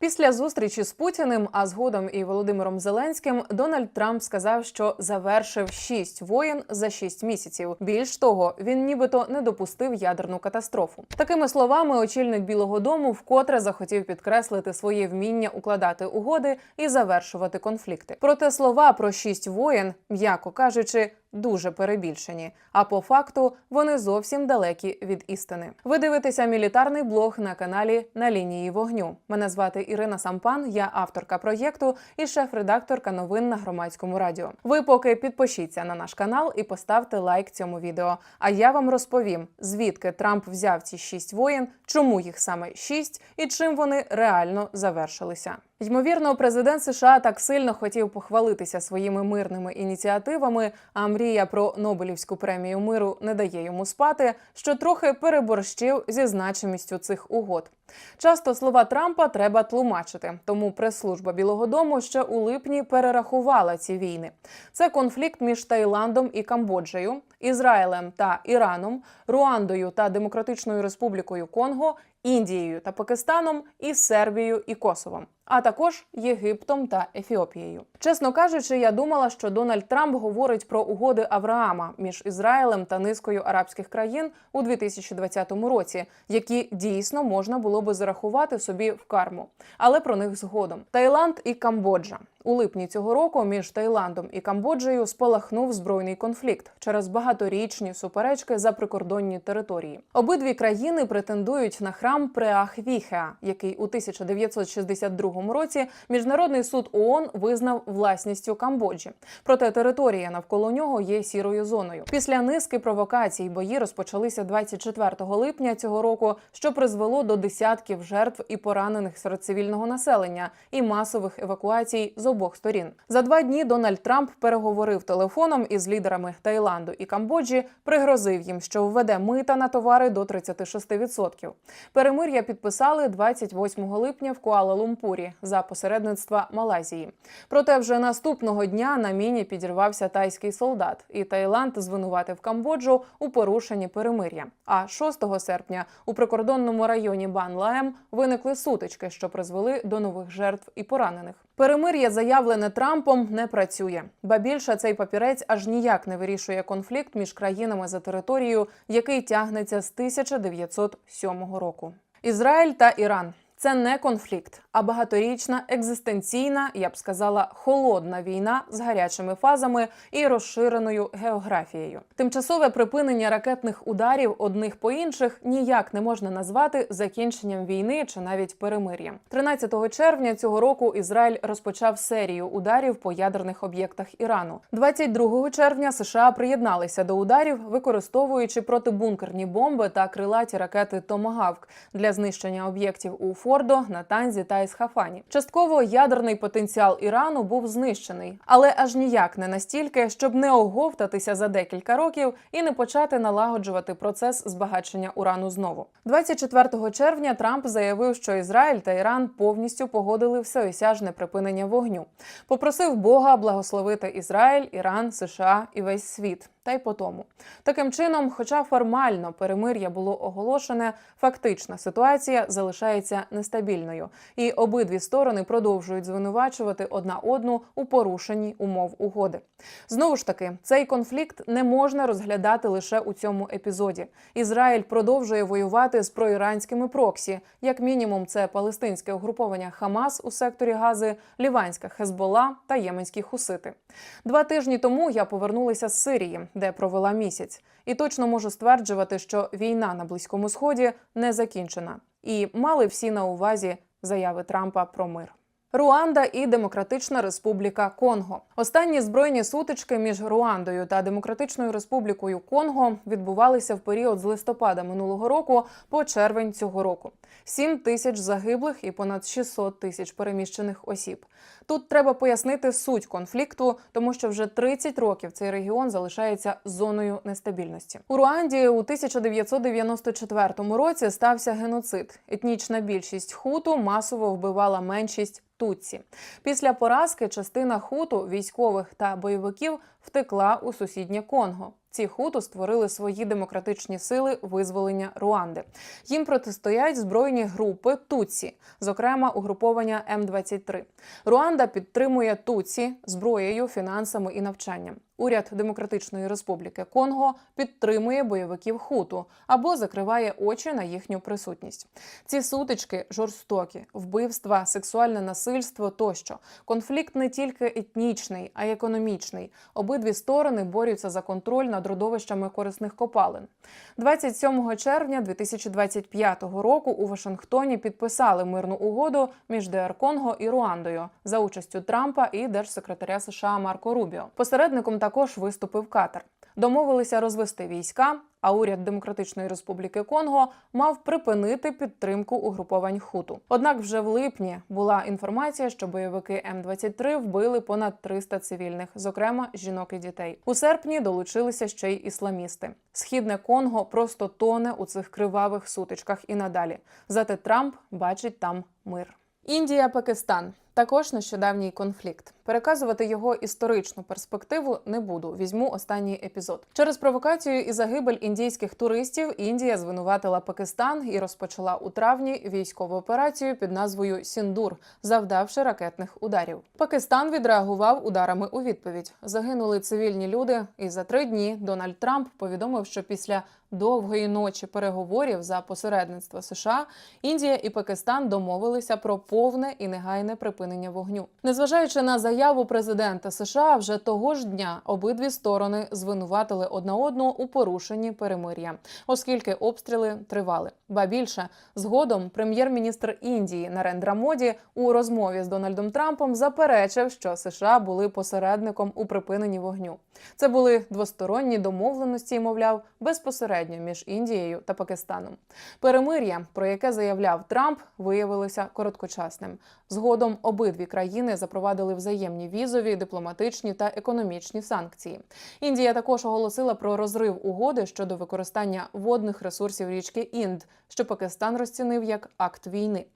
Після зустрічі з Путіним, а згодом і Володимиром Зеленським, Дональд Трамп сказав, що завершив шість воєн за шість місяців. Більш того, він нібито не допустив ядерну катастрофу. Такими словами, очільник Білого Дому вкотре захотів підкреслити своє вміння укладати угоди і завершувати конфлікти. Проте слова про шість воєн, м'яко кажучи, дуже перебільшені. А по факту вони зовсім далекі від істини. Ви дивитеся мілітарний блог на каналі на лінії вогню. Мене звати Ірина Сампан, я авторка проєкту і шеф-редакторка новин на громадському радіо. Ви поки підпишіться на наш канал і поставте лайк цьому відео. А я вам розповім, звідки Трамп взяв ці шість воєн, чому їх саме шість і чим вони реально завершилися. Ймовірно, президент США так сильно хотів похвалитися своїми мирними ініціативами, а мрія про Нобелівську премію миру не дає йому спати, що трохи переборщив зі значимістю цих угод. Часто слова Трампа треба тлумачити, тому прес-служба Білого Дому ще у липні перерахувала ці війни. Це конфлікт між Таїландом і Камбоджею, Ізраїлем та Іраном, Руандою та Демократичною Республікою Конго, Індією та Пакистаном і Сербією і Косовом, а також Єгиптом та Ефіопією. Чесно кажучи, я думала, що Дональд Трамп говорить про угоди Авраама між Ізраїлем та низкою арабських країн у 2020 році, які дійсно можна було би зарахувати собі в карму, але про них згодом. Таїланд і Камбоджа. У липні цього року між Таїландом і Камбоджею спалахнув збройний конфлікт через багаторічні суперечки за прикордонні території. Обидві країни претендують на храм Преахвіхеа, який у 1962 році міжнародний суд ООН визнав власністю Камбоджі. Проте територія навколо нього є сірою зоною. Після низки провокацій бої розпочалися 24 липня цього року, що призвело до десятків жертв і поранених серед цивільного населення і масових евакуацій з обох сторін. За два дні Дональд Трамп переговорив телефоном із лідерами Таїланду і Камбоджі, пригрозив їм, що введе мита на товари до 36%. Перемир'я підписали 28 липня в Куала-Лумпурі за посередництва Малайзії. Проте вже наступного дня на міні підірвався тайський солдат, і Таїланд звинуватив Камбоджу у порушенні перемир'я. А 6 серпня у прикордонному районі Бан Лаем виникли сутички, що призвели до нових жертв і поранених. Перемир'я, заявлене Трампом, не працює. Ба більше цей папірець аж ніяк не вирішує конфлікт між країнами за територію, який тягнеться з 1907 року. Ізраїль та Іран. Це не конфлікт, а багаторічна екзистенційна, я б сказала, холодна війна з гарячими фазами і розширеною географією. Тимчасове припинення ракетних ударів одних по інших ніяк не можна назвати закінченням війни чи навіть перемир'ям. 13 червня цього року Ізраїль розпочав серію ударів по ядерних об'єктах Ірану. 22 червня США приєдналися до ударів, використовуючи протибункерні бомби та крилаті ракети Томагавк для знищення об'єктів у Фордо, Натанзі та Ісхафані. Частково ядерний потенціал Ірану був знищений, але аж ніяк не настільки, щоб не оговтатися за декілька років і не почати налагоджувати процес збагачення урану знову. 24 червня Трамп заявив, що Ізраїль та Іран повністю погодили всеосяжне припинення вогню. Попросив Бога благословити Ізраїль, Іран, США і весь світ. Та й по тому. Таким чином, хоча формально перемир'я було оголошене, фактична ситуація залишається нестабільною, і обидві сторони продовжують звинувачувати одна одну у порушенні умов угоди. Знову ж таки, цей конфлікт не можна розглядати лише у цьому епізоді. Ізраїль продовжує воювати з проіранськими проксі, як мінімум, це палестинське угруповання Хамас у секторі Гази, Ліванська Хезбола та Єменські хусити. Два тижні тому я повернулася з Сирії, де провела місяць, і точно можу стверджувати, що війна на близькому сході не закінчена, і мали всі на увазі заяви Трампа про мир. Руанда і Демократична Республіка Конго. Останні збройні сутички між Руандою та Демократичною Республікою Конго відбувалися в період з листопада минулого року по червень цього року. 7 тисяч загиблих і понад 600 тисяч переміщених осіб. Тут треба пояснити суть конфлікту, тому що вже 30 років цей регіон залишається зоною нестабільності. У Руанді у 1994 році стався геноцид. Етнічна більшість хуту масово вбивала меншість Тутсі. Після поразки частина хуту, військових та бойовиків втекла у сусіднє Конго. Ці хуту створили свої демократичні сили визволення Руанди. Їм протистоять збройні групи Туці, зокрема угруповання М23. Руанда підтримує Туці зброєю, фінансами і навчанням. Уряд Демократичної Республіки Конго підтримує бойовиків хуту або закриває очі на їхню присутність. Ці сутички жорстокі, вбивства, сексуальне насильство тощо. Конфлікт не тільки етнічний, а й економічний. Обидві сторони борються за контроль над родовищами корисних копалин. 27 червня 2025 року у Вашингтоні підписали мирну угоду між ДР Конго і Руандою за участю Трампа і держсекретаря США Марко Рубіо. Посередником також виступив Катар. Домовилися розвести війська, а уряд Демократичної Республіки Конго мав припинити підтримку угруповань хуту. Однак вже в липні була інформація, що бойовики М23 вбили понад 300 цивільних, зокрема жінок і дітей. У серпні долучилися ще й ісламісти. Східне Конго просто тоне у цих кривавих сутичках і надалі. Зате Трамп бачить там мир. Індія, Пакистан також нещодавній конфлікт. Переказувати його історичну перспективу не буду. Візьму останній епізод. Через провокацію і загибель індійських туристів Індія звинуватила Пакистан і розпочала у травні військову операцію під назвою Сіндур, завдавши ракетних ударів. Пакистан відреагував ударами у відповідь. Загинули цивільні люди. І за три дні Дональд Трамп повідомив, що після довгої ночі переговорів за посередництва США Індія і Пакистан домовилися про повне і негайне припинення вогню, незважаючи на заяву президента США, вже того ж дня обидві сторони звинуватили одна одну у порушенні перемир'я, оскільки обстріли тривали. Ба більше згодом прем'єр-міністр Індії Нарендра Моді у розмові з Дональдом Трампом заперечив, що США були посередником у припиненні вогню. Це були двосторонні домовленості, мовляв, безпосередньо між Індією та Пакистаном. Перемир'я, про яке заявляв Трамп, виявилося короткочасним. Згодом обидві країни запровадили взаємні візові, дипломатичні та економічні санкції. Індія також оголосила про розрив угоди щодо використання водних ресурсів річки Інд, що Пакистан розцінив як акт війни.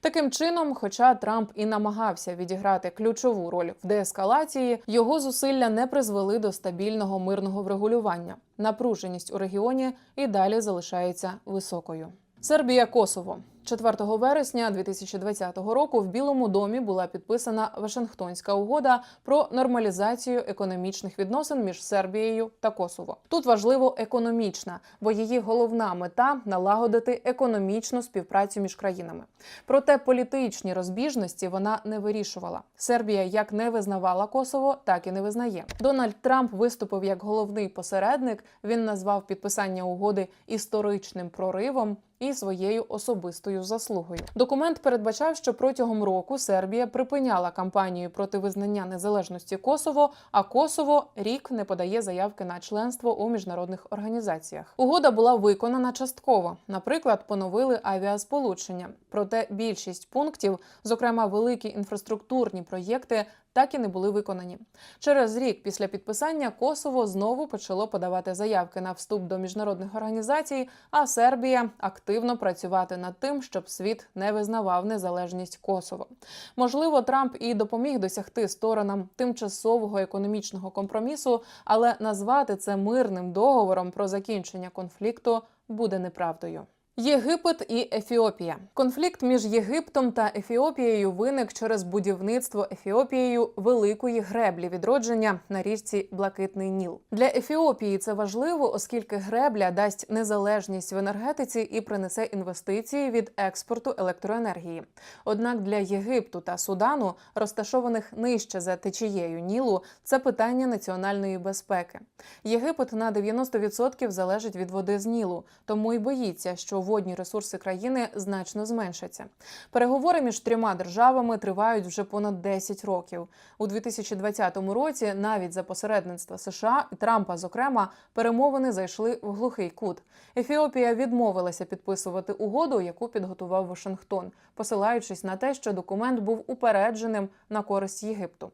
Таким чином, хоча Трамп і намагався відіграти ключову роль в деескалації, його зусилля не призвели до стабільного мирного врегулювання. Напруженість у регіоні і далі залишається високою. Сербія Косово 4 вересня 2020 року в Білому домі була підписана Вашингтонська угода про нормалізацію економічних відносин між Сербією та Косово. Тут важливо економічна, бо її головна мета налагодити економічну співпрацю між країнами. Проте політичні розбіжності вона не вирішувала. Сербія як не визнавала Косово, так і не визнає. Дональд Трамп виступив як головний посередник. Він назвав підписання угоди історичним проривом і своєю особистою заслугою. Документ передбачав, що протягом року Сербія припиняла кампанію проти визнання незалежності Косово, а Косово рік не подає заявки на членство у міжнародних організаціях. Угода була виконана частково. Наприклад, поновили авіасполучення. Проте більшість пунктів, зокрема великі інфраструктурні проєкти, так і не були виконані. Через рік після підписання Косово знову почало подавати заявки на вступ до міжнародних організацій, а Сербія активно працювати над тим, щоб світ не визнавав незалежність Косово. Можливо, Трамп і допоміг досягти сторонам тимчасового економічного компромісу, але назвати це мирним договором про закінчення конфлікту буде неправдою. Єгипет і Ефіопія. Конфлікт між Єгиптом та Ефіопією виник через будівництво Ефіопією великої греблі відродження на річці Блакитний Ніл. Для Ефіопії це важливо, оскільки гребля дасть незалежність в енергетиці і принесе інвестиції від експорту електроенергії. Однак для Єгипту та Судану, розташованих нижче за течією Нілу, це питання національної безпеки. Єгипет на 90% залежить від води з Нілу, тому й боїться, що водні ресурси країни значно зменшаться. Переговори між трьома державами тривають вже понад 10 років. У 2020 році, навіть за посередництва США і Трампа, зокрема, перемовини зайшли в глухий кут. Ефіопія відмовилася підписувати угоду, яку підготував Вашингтон, посилаючись на те, що документ був упередженим на користь Єгипту.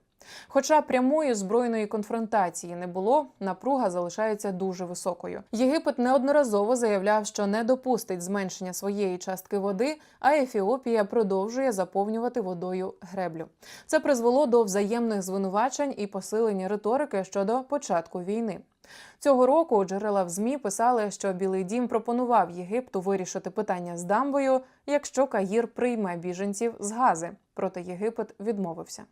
Хоча прямої збройної конфронтації не було, напруга залишається дуже високою. Єгипет неодноразово заявляв, що не допустить зменшення своєї частки води, а Ефіопія продовжує заповнювати водою греблю. Це призвело до взаємних звинувачень і посилення риторики щодо початку війни. Цього року джерела в змі писали, що Білий Дім пропонував Єгипту вирішити питання з дамбою, якщо Каїр прийме біженців з Гази. Проте Єгипет відмовився.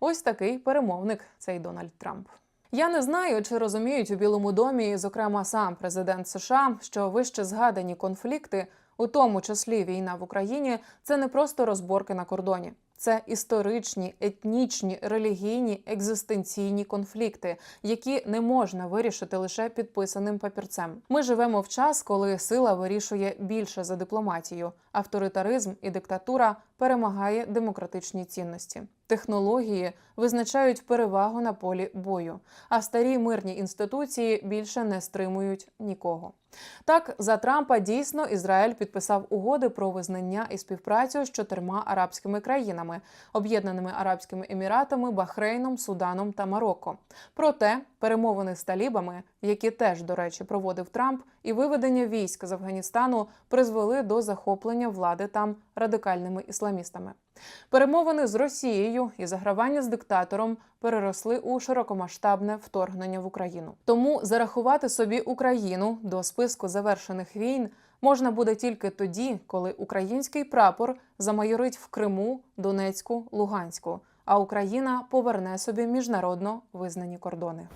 Ось такий перемовник цей Дональд Трамп. Я не знаю, чи розуміють у Білому домі, зокрема сам президент США, що вище згадані конфлікти, у тому числі війна в Україні, це не просто розборки на кордоні. Це історичні, етнічні, релігійні, екзистенційні конфлікти, які не можна вирішити лише підписаним папірцем. Ми живемо в час, коли сила вирішує більше за дипломатію. Авторитаризм і диктатура перемагає демократичні цінності. Технології визначають перевагу на полі бою, а старі мирні інституції більше не стримують нікого. Так, за Трампа дійсно Ізраїль підписав угоди про визнання і співпрацю з чотирма арабськими країнами об'єднаними Арабськими Еміратами, Бахрейном, Суданом та Марокко. Проте перемовини з талібами, які теж, до речі, проводив Трамп, і виведення військ з Афганістану призвели до захоплення влади там радикальними ісламістами. Перемовини з Росією і загравання з диктатором переросли у широкомасштабне вторгнення в Україну. Тому зарахувати собі Україну до списку завершених війн можна буде тільки тоді, коли український прапор замайорить в Криму, Донецьку, Луганську, а Україна поверне собі міжнародно визнані кордони.